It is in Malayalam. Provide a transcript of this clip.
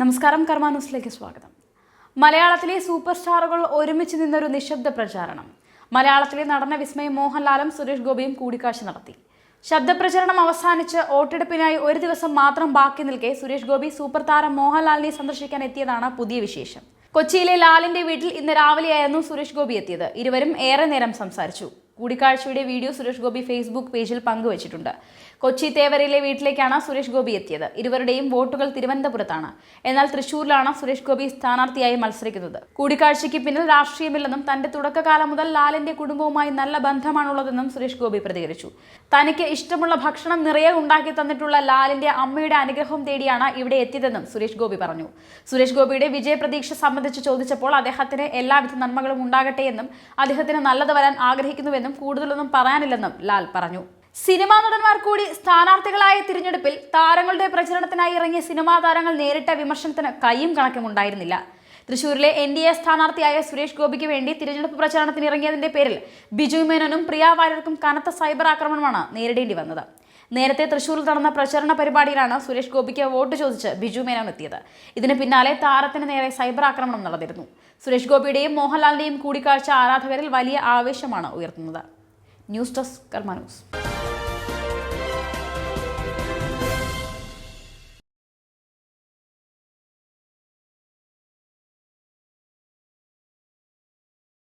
നമസ്കാരം കർമ്മ ന്യൂസിലേക്ക് സ്വാഗതം. മലയാളത്തിലെ സൂപ്പർ സ്റ്റാറുകൾ ഒരുമിച്ച് നിന്നൊരു നിശബ്ദ പ്രചാരണം. മലയാളത്തിലെ നടന വിസ്മയം മോഹൻലാലും സുരേഷ് ഗോപിയും കൂടിക്കാഴ്ച നടത്തി. ശബ്ദപ്രചരണം അവസാനിച്ച് വോട്ടെടുപ്പിനായി ഒരു ദിവസം മാത്രം ബാക്കി നിൽക്കെ സുരേഷ് ഗോപി സൂപ്പർ താരം മോഹൻലാലിനെ സന്ദർശിക്കാൻ എത്തിയതാണ് പുതിയ വിശേഷം. കൊച്ചിയിലെ ലാലിന്റെ വീട്ടിൽ ഇന്ന് രാവിലെയായിരുന്നു സുരേഷ് ഗോപി എത്തിയത്. ഇരുവരും ഏറെ നേരം സംസാരിച്ചു. കൂടിക്കാഴ്ചയുടെ വീഡിയോ സുരേഷ് ഗോപി ഫേസ്ബുക്ക് പേജിൽ പങ്കുവച്ചിട്ടുണ്ട്. കൊച്ചി തേവരയിലെ വീട്ടിലേക്കാണ് സുരേഷ് ഗോപി എത്തിയത്. ഇരുവരുടെയും വോട്ടുകൾ തിരുവനന്തപുരത്താണ്. എന്നാൽ തൃശൂരിലാണ് സുരേഷ് ഗോപി സ്ഥാനാർത്ഥിയായി മത്സരിക്കുന്നത്. കൂടിക്കാഴ്ചയ്ക്ക് പിന്നിൽ രാഷ്ട്രീയമില്ലെന്നും തന്റെ തുടക്കകാലം മുതൽ ലാലിന്റെ കുടുംബവുമായി നല്ല ബന്ധമാണുള്ളതെന്നും സുരേഷ് ഗോപി പ്രതികരിച്ചു. തനിക്ക് ഇഷ്ടമുള്ള ഭക്ഷണം നിറയെ ഉണ്ടാക്കി തന്നിട്ടുള്ള ലാലിന്റെ അമ്മയുടെ അനുഗ്രഹം തേടിയാണ് ഇവിടെ എത്തിയതെന്നും സുരേഷ് ഗോപി പറഞ്ഞു. സുരേഷ് ഗോപിയുടെ വിജയപ്രതീക്ഷ സംബന്ധിച്ച് ചോദിച്ചപ്പോൾ അദ്ദേഹത്തിന് എല്ലാവിധ നന്മകളും ഉണ്ടാകട്ടെ എന്നും അദ്ദേഹത്തിന് നല്ലത് വരാൻ ആഗ്രഹിക്കുന്നുവെന്നും കൂടുതലൊന്നും പറയാനില്ലെന്നും ലാൽ പറഞ്ഞു. സിനിമാ നടന്മാർ കൂടി സ്ഥാനാർത്ഥികളായ തിരഞ്ഞെടുപ്പിൽ താരങ്ങളുടെ പ്രചരണത്തിനായി ഇറങ്ങിയ സിനിമാ താരങ്ങൾ നേരിട്ട വിമർശനത്തിന് കൈയും കണക്കും ഉണ്ടായിരുന്നില്ല. തൃശൂരിലെ എൻ ഡി എ സ്ഥാനാർത്ഥിയായ സുരേഷ് ഗോപിക്ക് വേണ്ടി തിരഞ്ഞെടുപ്പ് പ്രചാരണത്തിന് ഇറങ്ങിയതിന്റെ പേരിൽ ബിജു മേനോനും പ്രിയ വാര്യർക്കും കനത്ത സൈബർ ആക്രമണമാണ് നേരിടേണ്ടി വന്നത്. നേരത്തെ തൃശൂരിൽ നടന്ന പ്രചരണ പരിപാടിയിലാണ് സുരേഷ് ഗോപിക്ക് വോട്ട് ചോദിച്ച് ബിജു മേനോൻ എത്തിയത്. ഇതിന് പിന്നാലെ താരത്തിന് നേരെ സൈബർ ആക്രമണം നടന്നിരുന്നു. സുരേഷ് ഗോപിയുടെയും മോഹൻലാലിന്റെയും കൂടിക്കാഴ്ച ആരാധകരിൽ വലിയ ആവേശമാണ് ഉയർത്തുന്നത്. News desk Karma news.